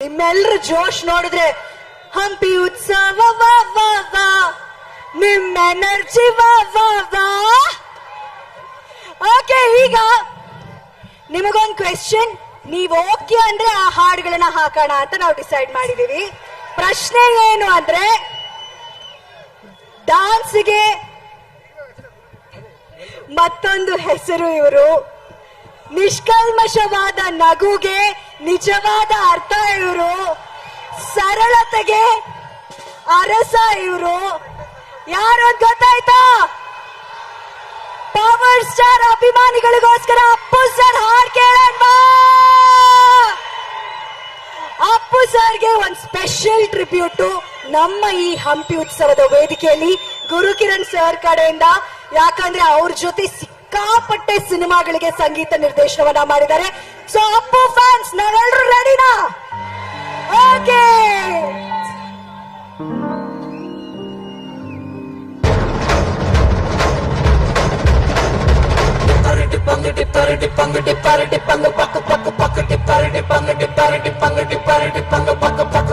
ನಿಮ್ಮೆಲ್ರ ಜೋಶ್ ನೋಡಿದ್ರೆ ಹಂಪಿ ಉತ್ಸವ, ವಾ ವಾ ವಾ. ನಿಮ್ ಎನರ್ಜಿ, ವಾ ವಾ ಓಕೆ, ಈಗ ನಿಮಗೊಂದ್ ಕ್ವೆಶ್ಚನ್ ನೀವ್ ಓಕೆ ಅಂದ್ರೆ ಆ ಹಾಡುಗಳನ್ನ ಹಾಕೋಣ ಅಂತ ನಾವು ಡಿಸೈಡ್ ಮಾಡಿದೀವಿ. ಪ್ರಶ್ನೆ ಏನು ಅಂದ್ರೆ ಡಾನ್ಸ್ಗೆ ಮತ್ತೊಂದು ಹೆಸರು ಇವರು. ನಿಷ್ಕಲ್ಮಶವಾದ ನಗುಗೆ ನಿಜವಾದ ಅರ್ಥ ಇವರು. ಸರಳತೆಗೆ ಅರಸ ಇವರು. ಯಾರು ಗೊತ್ತಾಯ್ತಾ? ಪವರ್ ಸ್ಟಾರ್ ಅಭಿಮಾನಿಗಳಿಗೋಸ್ಕರ ಅಪ್ಪು ಸರ್ ಹಾಡ್ ಕೇಳೋಣ! ಅಪ್ಪು ಸರ್ಗೆ ಒಂದು ಸ್ಪೆಷಲ್ ಟ್ರಿಬ್ಯೂಟ್ ನಮ್ಮ ಈ ಹಂಪಿ ಉತ್ಸವದ ವೇದಿಕೆಯಲ್ಲಿ ಗುರುಕಿರಣ್ ಸರ್ ಕಡೆಯಿಂದ. ಯಾಕಂದ್ರೆ ಅವ್ರ ಜೊತೆ ಸಿಕ್ಕಾಪಟ್ಟೆ ಸಿನಿಮಾಗಳಿಗೆ ಸಂಗೀತ ನಿರ್ದೇಶನವನ್ನ ಮಾಡಿದ್ದಾರೆ ಸೊ ಅಪ್ಪು ಫ್ಯಾನ್ಸ್ ನಾವೆಲ್ಲರೂ ರೆಡಿನಾ ಓಕೆ ಟಿಪ್ಪಂಗ ಟಿಪ್ಪರ ಟಿಪ್ಪಂಗ ಪಕ್ಕ ಪಕ್ಕ ಪಕ್ಕ ಟಿಪ್ಪರ ಪಂಗಟಿ ಟಿಪ್ಪರ ಪಂಗಟಿ ಟಿಪ್ಪರ ಟಿಪ್ಪಂಗ ಪಕ್ಕ ಪಕ್ಕ